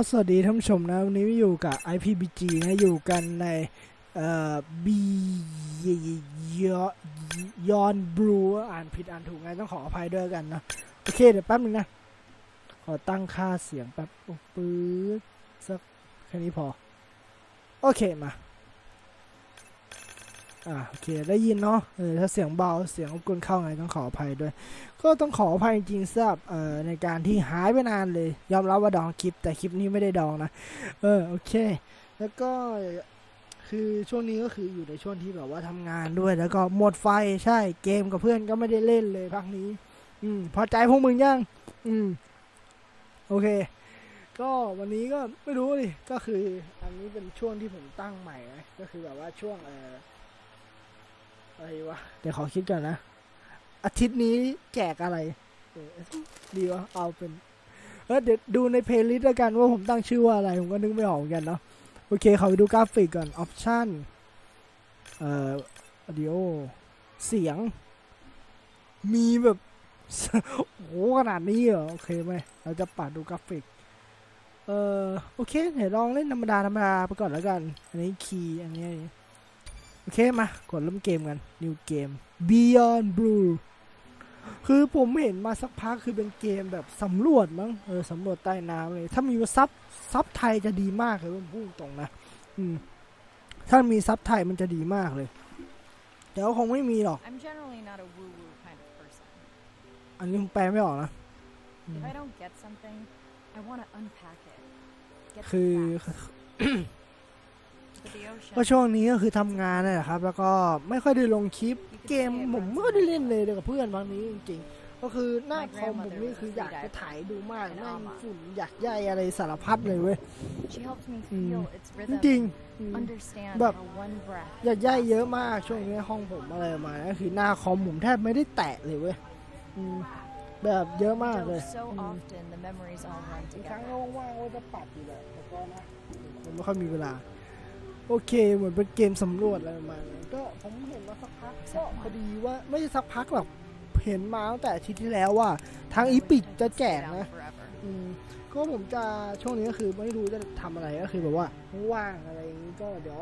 ครับสวัสดีท่านผู้ชมนะวันนี้อยู่กับ IPBG นะอยู่กันในเอ่อ B ยอนบลูอ่านผิดอ่านถูกไงต้องขออภัยด้วยกันนะโอเคเดี๋ยวแป๊บนึงนะ ขอตั้งค่าเสียงแป๊บโอ้ปื๊ดสักแค่นี้พอ โอเคมา อ่าโอเคได้ยินเนาะเออถ้าเสียงเบาเสียงรบกวนเข้าไงต้องขออภัยด้วย ก็ต้องขออภัยจริงๆสำหรับเอ่อในการที่หายไปนานเลย ยอมรับว่าดองคลิป แต่คลิปนี้ไม่ได้ดองนะ เออโอเค แล้วก็คือช่วงนี้ก็คืออยู่ในช่วงที่แบบว่าทำงานด้วย แล้วก็หมดไฟใช่เกมกับเพื่อนก็ไม่ได้เล่นเลยพักนี้ อืมพอใจพวกมึงยังอืมโอเค ก็วันนี้ก็ไม่รู้ดิก็คือ อันนี้เป็นช่วงที่ผมตั้งใหม่นะก็คือแบบว่าช่วงเอ่อ อะไรวะ เดี๋ยวขอคิดก่อนนะ อาทิตย์นี้แจกอะไร ดีวะ เอาเป็นเออเดี๋ยวดูในเพลย์ลิสต์แล้วกันว่าผมตั้งชื่อว่าอะไร ผมก็นึกไม่ออกเหมือนกันเนาะ โอเคขอไปดูกราฟิกก่อน ออปชั่น เอ่อวิดีโอ เสียง มีแบบโอ้ขนาดนี้เหรอ โอเคไหม เราจะปัดดูกราฟิก เออโอเคเดี๋ยวลองเล่นธรรมดาธรรมดาไปก่อนแล้วกัน อันนี้คีย์ อันนี้ เคมากดเริ่มเกมกัน new game beyond blue คือผมเห็นมาสักพักคือเป็นเกมแบบสำรวจมั้งเออสำรวจใต้น้ำเลย ถ้ามีซับซับไทยจะดีมากเลยผมพูดตรงนะอืมถ้ามีซับไทยมันจะดีมากเลยเดี๋ยวคงไม่มีหรอก I'm generally not a woo woo kind of person. อันนี้ผมแปลไม่ออกนะ If I don't get something, I want to unpack it. Get คือ the facts. But the ocean, ก็ช่วงนี้ก็คือทำงานนั่นแหละครับ แล้วก็ไม่ค่อยได้ลงคลิป you could เกม say it ผม runs ไม่ค่อยได้ in เล่น my เลย blood. กับเพื่อนบางนี้จริงๆ ก็คือหน้า My คอมผม grandmother นี่คือ was a อยากจะ free diver ถ่ายดูมาก in แม่ง Alma. ฝุ่นอยากใยอะไรสารพัดเลยเว้ย She helped me Mm. feel its จ rhythm, ริง and ๆอืม understand But- how one breath อยากใยเยอะ lasts a มากช่วง lifetime. นี้ห้องผมอะไรประมาณนั้นก็คือหน้าคอมผมแทบไม่ได้แตะเลยเว้ยอืมแบบเยอะ We มากเลย dove so อืม often, the memories all run อีกครั้ง together. ก็ว่างๆว่าจะปัดอยู่แหละแต่ก็นะผมไม่ค่อยมีเวลา โอเคเหมือนเป็นเกมสำรวจอะไรประมาณนั้นก็ผมเห็นมาสักพักก็พอดีว่าไม่ใช่สักพักหรอกเห็นมาตั้งแต่อาทิตย์ที่แล้วว่า ทาง I อี wish พิก I จะ could แจ stay ก down นะ forever. อืมก็ผมจะช่วงนี้ก็คือไม่รู้จะทำอะไรก็คือแบบว่าว่างอะไรอย่างนี้ก็เดี๋ยว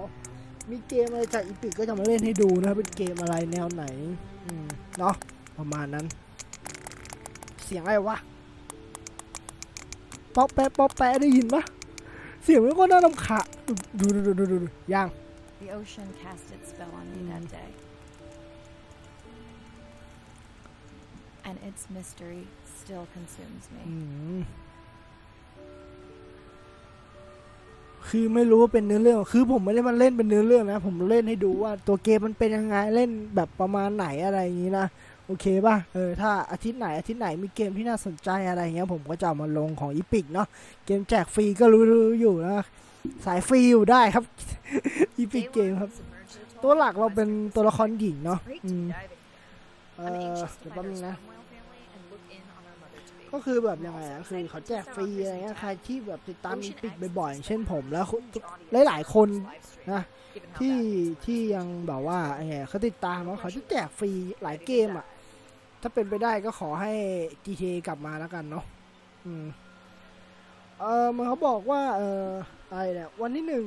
มีเกมอะไรจากอีพิกก็จะมาเล่นให้ดูนะครับเป็นเกมอะไรแนวไหนอืมเนาะประมาณนั้น เสียงอะไรวะป๊อปแปะป๊อปแปะได้ยินปะ เสียงมันก็น่ารำคาญดูดูดูดูดูดูยัง The ocean cast its spell on me Mm. that day. And its mystery still consumes อื me. มคือไม่รู้ว่าเป็นเนื้อเรื่อง คือผมไม่ได้มาเล่นเป็นเนื้อเรื่องนะ ผมเล่นให้ดูว่าตัวเกมมันเป็นยังไง เล่นแบบประมาณไหนอะไรอย่างนี้นะ โอเคป่ะ เออ ถ้าอาทิตย์ไหนอาทิตย์ไหนมีเกมที่น่าสนใจอะไรอย่างเงี้ยผมก็จะเอามาลงของอีพิกเนาะ เกมแจกฟรีก็รู้รู้อยู่นะ สายฟรีอยู่ได้ครับ อีพิกเกมครับ ตัวหลักเราเป็นตัวละครหญิงเนาะอืมเออเดี๋ยวแป๊บนึงนะ ก็คือแบบยังไงอะคือเขาแจกฟรีอะไรเงี้ย ใครที่แบบติดตามอีพิกบ่อยๆอย่างเช่นผมแล้วคุณหลายๆคนนะที่ที่ยังแบบว่าไอ้ไงเขาติดตามแล้วเขาจะแจกฟรีหลายเกมอะ ถ้าเป็นไปได้ก็ขอให้ GTA กลับมาแล้วกันเนาะอืมเออมันเขาบอกว่า เอออะไรเนี่ยวันที่หนึ่ง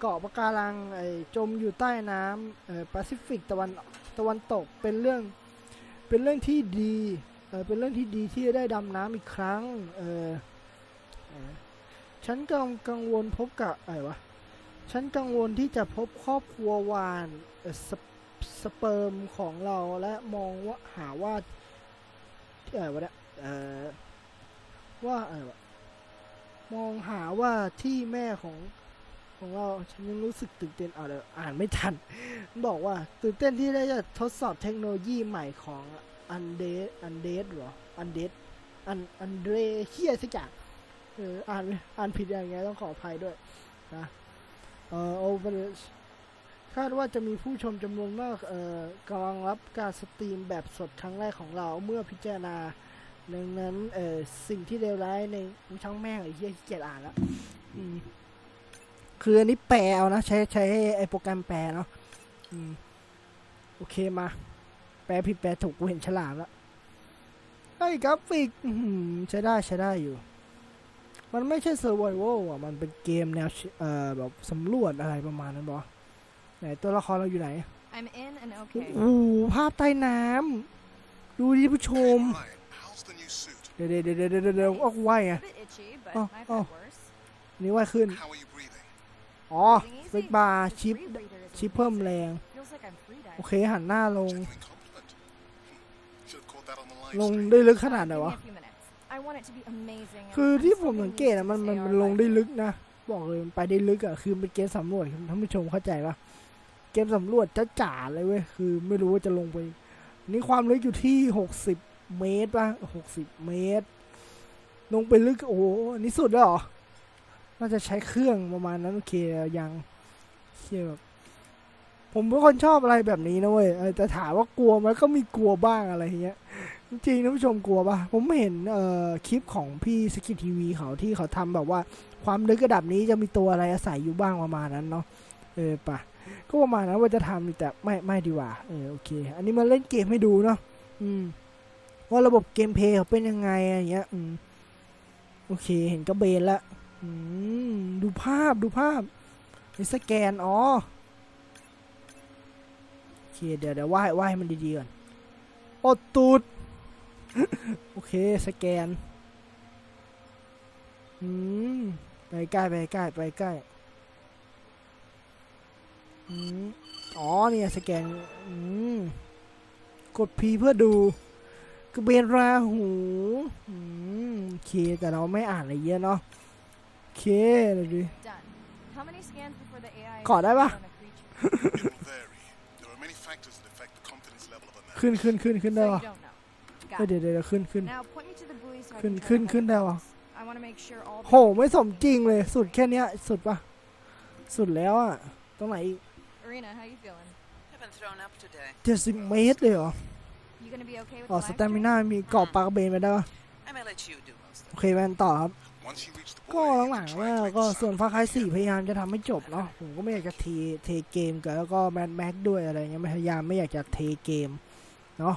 เกาะปะการังไอจมอยู่ใต้น้ำเออแปซิฟิกตะวันตะวันตกเป็นเรื่องเป็นเรื่องที่ดีเออเป็นเรื่องที่ดีที่จะได้ดำน้ำอีกครั้งเออเอฉันกังกังวลพบกับอะไรวะฉันกังวลที่จะพบครอบครัววานเอ่อสเปสเปิร์มของเราและมองว่าหาว่า อะไรวะเนี่ยเอ่อว่าอะไรวะมองหาว่าที่แม่ของของเราฉันยังรู้สึกตื่นเต้นอ่านอ่านไม่ทัน บอกว่าตื่นเต้นที่ได้จะทดสอบเทคโนโลยีใหม่ของอันเดอันเดสหรออันเดสอันอันเดรเฮียสักอย่างเอออ่านอ่านผิดอย่างเงี้ยต้องขออภัยด้วยนะเออ Overwatch คาดว่าจะมีผู้ชมจำนวนมากเอ่อกำลังรับการสตรีมแบบสดครั้งแรกของเราเมื่อพิจารณาดังนั้นเอ่อสิ่งที่เลวร้ายในช่างแม่งไอ้เหี้ยขี้เกียจอ่านแล้วคืออันนี้แปลเอานะ ใช้ใช้ไอ้โปรแกรมแปลเนาะอโอเคมา แปลผิดแปลถูกกูเห็นฉลามแล้วไอ้กราฟิกใช้ได้ใช้ได้อยู่ มันไม่ใช่ survival อะ มันเป็นเกมแนวเอ่อแบบสำรวจอะไรประมาณนั้นบอ ไหนตัวละครเราอยู่ไหน I'm in and โอ้ okay. โหภาพใต้น้ำดูดิผู้ชม Ryan, how's the new suit? เดี๋ยวเดี๋ยวเดี๋ยวเดี๋ยวเดี๋ยวออกว่ายไง A bit itchy, but Oh, I've oh. had worse. นี่ว่ายขึ้น How are you breathing? อ๋อ Breathing สเปก easy. บาร์ The ชิป rebreather is ชิปเพิ่มแรง Feels like I'm free โอ diving. เคหันหน้าลง Genuine compliment. Hmm. Should have caught that on the live ลง stream. ได้ลึกขนาดไหน Give me วะ a few minutes. I want it to be amazing. and คือ I'm ที่ผ still ม gonna สังเกต use อะมัน this มัน AR มันลงได้ live ลึกนะ บอกเลยมันไปได้ลึกอะคือมันเป็นเกมสำรวจท่านผู้ชมเข้าใจปะ เกมสำรวจจะจ๋าๆเลยเว้ย คือไม่รู้ว่าจะลงไป นี่ความลึกอยู่ที่หกสิบเมตรปะหกสิบเมตร ลงไปลึก โอ้โหนนี้สุดแล้วหรอ น่าจะใช้เครื่องประมาณนั้นโอเคยังเชี่ยแบบผมเป็นคนชอบอะไรแบบนี้นะเว้ยแต่ถามว่ากลัวไหมก็มีกลัวบ้างอะไรเงี้ย จริงท่านผู้ชมกลัวปะผมเห็นเอ่อคลิปของพี่สกิททีวีเขาที่เขาทำแบบว่า ความลึกระดับนี้จะมีตัวอะไรอาศัยอยู่บ้างประมาณนั้นเนาะ เออปะ ก็ประมาณนั้นว่าจะทำแต่ไม่ไม่ดีกว่าเออโอเค อันนี้มาเล่นเกมให้ดูเนาะอืม ว่าระบบเกมเพลย์เขาเป็นยังไงอะไรเงี้ย อืมโอเค เห็นก็เบนละอืมดูภาพดูภาพนี่สแกนอ๋อโอเคเดี๋ยวเดี๋ยวไหว้ไหว้ให้มันดีๆก่อนอดตูดโอเคสแกนอืมไปใกล้ไปใกล้ไปใกล้ อืมอ๋อเนี่ยสแกนอืมกด P เพื่อดูกระเบนราหูอืมโอเค แต่เราไม่อ่านอะไรเยอะเนาะโอเคเดี๋ยวดู Done. How many scans before the AI ขอได้ปะ on a creature? It will vary. There are many factors that affect the confidence level of a man. ขึ้นขึ้นขึ้นขึ้น So ได้ you ปะ don't know. เอ้ย Got เดี๋ยว it. เดี๋ยวเดี๋ยวขึ้นขึ้น Now point me to the buoy so I ขึ้น can ขึ้น try to ขึ้นได้ help วะ us. I want to make sure all the โห ไม่สมจริงเลย สุดแค่เนี้ย สุดปะสุดแล้วอะตรงไหนอีก Arena, how you feeling? I've been thrown up today. เจ็ดสิบเมตรเลยเหรอ You gonna be okay with อ๋อ the ส live เตมิ stream? น่ามีเกาะปลากระเบนไปได้ปะ I may let you do most โอ of เคแมนต่อครับ Once you reach the ก็ buoy, you หลั can งๆ try ว่า to make ก็ the ส่วน sound ฟ้า of คาย the สี่ fan. พยายามจะทำให้จบเนาะผมก็ไม่อยากจะเทเทเกมกันแล้วก็แมนแม็กด้วยอะไรเงี้ยพยายามไม่อยากจะเทเกมเนาะ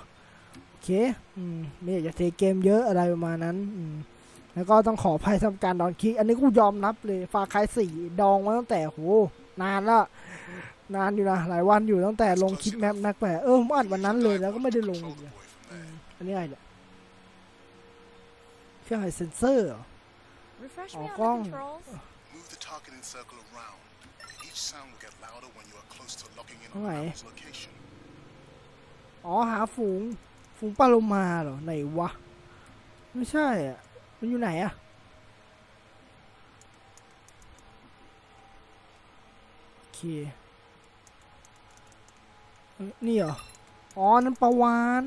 โอเคอืมไม่อยากจะเทเกมเยอะอะไรประมาณนั้นอืมแล้วก็ต้องขออภัยสำหรับการดอนคิกอันนี้กูยอมรับเลยฟ้าคายสี่ดองมาตั้งแต่โหนานแล้ว นานอยู่นะหลายวันอยู่ตั้งแต่ลงคลิปแมปนักไปเออผมอัดวันนั้นเลยแล้วก็ไม่ได้ลง Control อีก the เลย buoy from there. อันนี้อะไรเนี่ยเครื่องไฮเซนเซอร์เหรอ Refresh Oh, me on gong. the controls. Move the targeting circle around. Each sound will get louder when you are close to locking in on Alright. Ramel's location. อ๋อหาฝูง ฝูงปลาโลมาเหรอไหนวะ ไม่ใช่อะ มันอยู่ไหนอะโอเคเอ้ย นี่เหรอ อ๋อ นั่นปลาวาน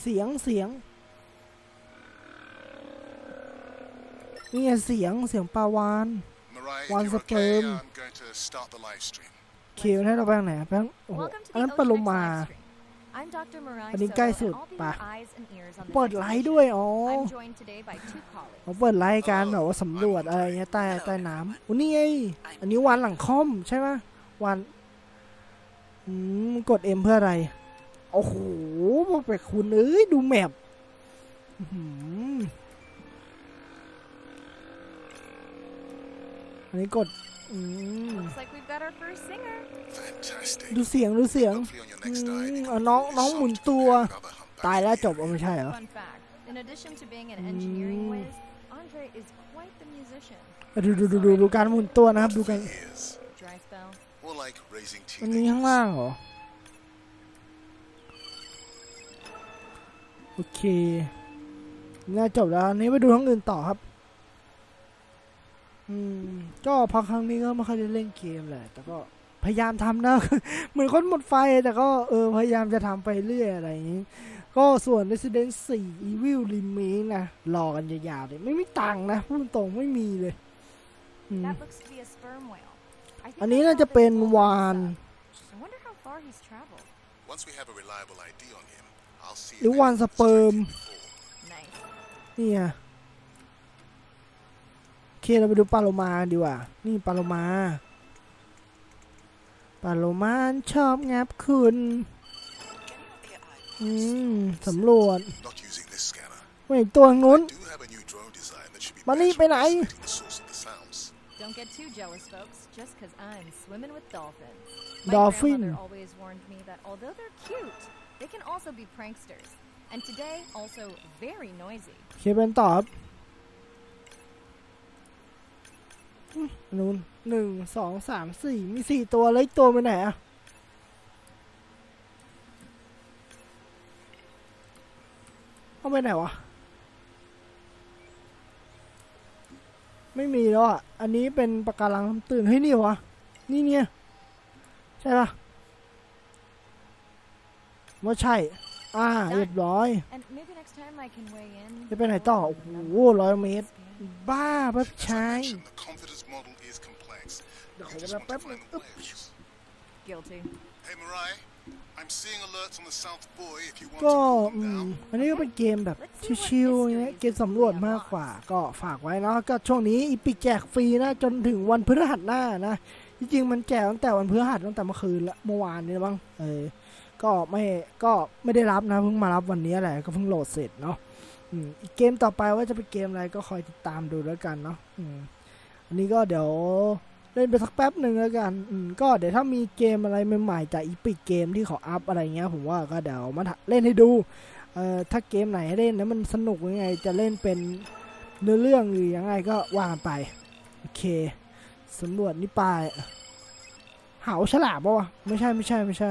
เสียงเสียง นี่ไงเสียงเสียงปลาวาน Mariah, Once if you're a okay, sperm. I'm going to start the live stream. โอเคมันให้เราไปทางไหนอะไปทางโอ้โห Welcome to อัน the นั้นปลาโล Ocean X มา live stream. I'm Dr. Mirai อันนี้ Soto, ใกล้ and สุด I'll be ปะ your eyes and ears on this เปิดไลฟ์ expedition. ด้วย อ๋อ I'm joined today by two colleagues. เขาเปิดไลฟ์การแบบว่าสำรวจอะไรเงี้ยใต้ใต้น้ำอุ้นี่ไง อันนี้วันหลังคอมใช่ไหมวันอืม กดเอ็มเพื่ออะไร โอ้โหบอกไปคุณเอ้ย ดูแมปอื้อหืออันนี้กดอืม Looks like we've got our first singer. Fantastic. ดูเสียง ดูเสียง Hopefully on your next Mm, dive, you ờ, can nó- pull nó your mùn sound to tua. connect with other humpbacks ตายแล้ว in the จบ area. เอาไม่ใช่เหรอ Fun fact. In addition to being an engineering Mm. whiz, Andre is quite the musician. ดูดูดูดูดูการหมุนตัวนะครับ ดูกัน มันมีข้าง teenagers. ล่างเหรอ โอเค น่าจบแล้วอันนี้ไปดูทั้งอื่นต่อครับ อืม ก็พักครั้งนี้ก็ไม่ค่อยได้เล่นเกมแหละ แต่ก็พยายามทำนะ เหมือนคนหมดไฟ แต่ก็เออ พยายามจะทำไปเรื่อยอะไรอย่างนี้ ก็ส่วน Resident 4 Evil Remake นะ รอกันยาวๆเลย ไม่มีตังค์นะ พูดตรงไม่มีเลยอืม That looks to be a sperm whale. I think อัน I นี้น่า saw จะ this เป็น whole วาน I wonder how far he's traveled. Once we have a reliable ID on him, I'll see if หรือวาน anything สเปิร์ม distracted before. Nice. นี่ไงโอเคเราไปดูปลาโลมาดีกว่า นี่ปลาโลมาปลาโลมาชอบงับคุณ Can your AI อื please มสำรวจ Not using this scanner. ไม่ตัวนู้น I do have a new drone design that should be มานี่ไปไหน the source of the sounds. Don't get too jealous, folks, just because I'm swimming with dolphins. Dolphin. My grandmother always warned me that although they're cute, they can also be pranksters. And today, also very noisy. เคเป็นตอบอืมนู่นหนึ่งสองสามสี่มีสี่ตัวแล้วอีกตัวไปไหนอะเอาไปไหนวะ ไม่มีแล้วอะ อันนี้เป็นปะการังน้ำตื่นเฮ้ยนี่วะนี่เนี่ย ใช่ปะว่าใช่ อ่า เรียบร้อย And maybe next time I can weigh in. จะไปไหนต่อ โอ้โหร้อยเมตร บ้าแป๊บ As I ชาย mentioned, the confidence model is complex. No, You but just that- want to that- find the whales. Guilty. Hey, Mirai, I'm seeing alerts on the South Buoy if you want ก็ to pull อื them ม down. อันนี้ก็เป็นเกมแบบชิวๆอย่างเงี้ยเกมสำรวจมากกว่า ก็ฝากไว้เนาะก็ช่วงนี้อีพิกแจกฟรีนะจนถึงวันพฤหัสหน้านะจริงๆมันแจกตั้งแต่วันพฤหัสตั้งแต่เมื่อคืนละเมื่อวานนี้บ้างเออก็ไม่ก็ไม่ได้รับนะเพิ่งมารับวันนี้แหละก็เพิ่งโหลดเสร็จเนาะอืมอีกเกมต่อไปว่าจะเป็นเกมอะไรก็คอยติดตามดูแล้วกันเนาะอืมอันนี้ก็เดี๋ยว เล่นไปสักแป๊บหนึ่งแล้วกันอืมก็เดี๋ยวถ้ามีเกมอะไรใหม่ๆจากอีพิกเกมที่เขาอัพอะไรเงี้ยผมว่าก็เดี๋ยวมาเล่นให้ดูเอ่อถ้าเกมไหนให้เล่นแล้วมันสนุกยังไงจะเล่นเป็นเนื้อเรื่องหรือยังไงก็ว่ากันไปโอเคสำรวจนี่ปลายหาฉลามปะวะไม่ใช่ไม่ใช่ไม่ใช่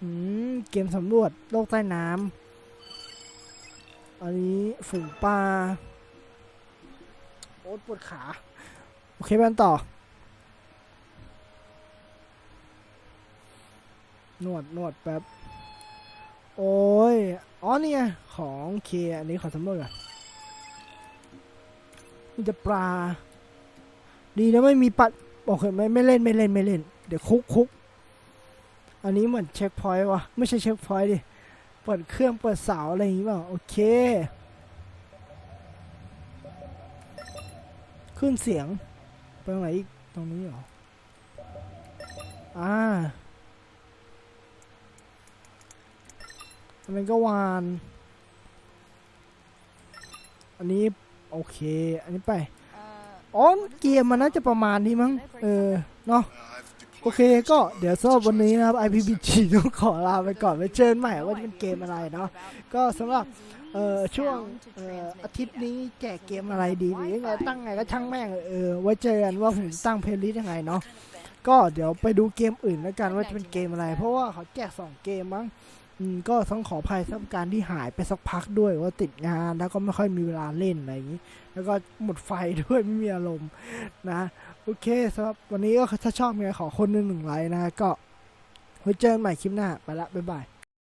อืมเกมสำรวจโลกใต้น้ำอันนี้ฝูงปลาโอ๊ตปวดขา โอเคไปกันต่อ นวดนวดแป๊บ โอ้ย อ๋อนี่ไงของเคอันนี้ขอสำรวจก่อนมีแต่ปลา ดีนะไม่มีปัดโอเคไม่ไม่เล่นไม่เล่นไม่เล่น เดี๋ยวคุกคุกอันนี้เหมือนเช็คพอยต์วะไม่ใช่เช็คพอยต์ดิ เปิดเครื่องเปิดเสาอะไรอย่างงี้เปล่า โอเค ขึ้นเสียง ไปตรงไหนอีก ตรงนี้เหรอ อ่าอันนั้นก็วาน อันนี้ โอเค อันนี้ไป Uh, อ๋อ เกมมันน่าจะประมาณนี้มั้ง เออ เนาะ Uh, I've deployed โอเคก็เดี๋ยวสำหรับวันนี้นะครับ IPBG ต้องขอลาไปก่อนไปเจอกันใหม่ว่าจะเป็นเกมอะไรเนาะก็สำหรับ เออช่วงเอออาทิตย์นี้แจกเกมอะไรดีหรือไงตั้งไงก็ช่างแม่งเออไว้เจอกันว่าผมตั้งเพลย์ลิสต์ยังไงเนาะก็เดี๋ยวไปดูเกมอื่นแล้วกันว่าจะเป็นเกมอะไร เพราะว่าเขาแจกสองเกมมั้งอืมก็ต้องขออภัยสำหรับการที่หายไปสักพักด้วยว่าติดงานแล้วก็ไม่ค่อยมีเวลาเล่นอะไรอย่างนี้ แล้วก็หมดไฟด้วยไม่มีอารมณ์นะโอเคสำหรับวันนี้ก็ถ้าชอบมีขอคนหนึ่งหนึ่งไลค์นะก็ไว้เจอกันใหม่คลิปหน้าไปละบ๊ายบาย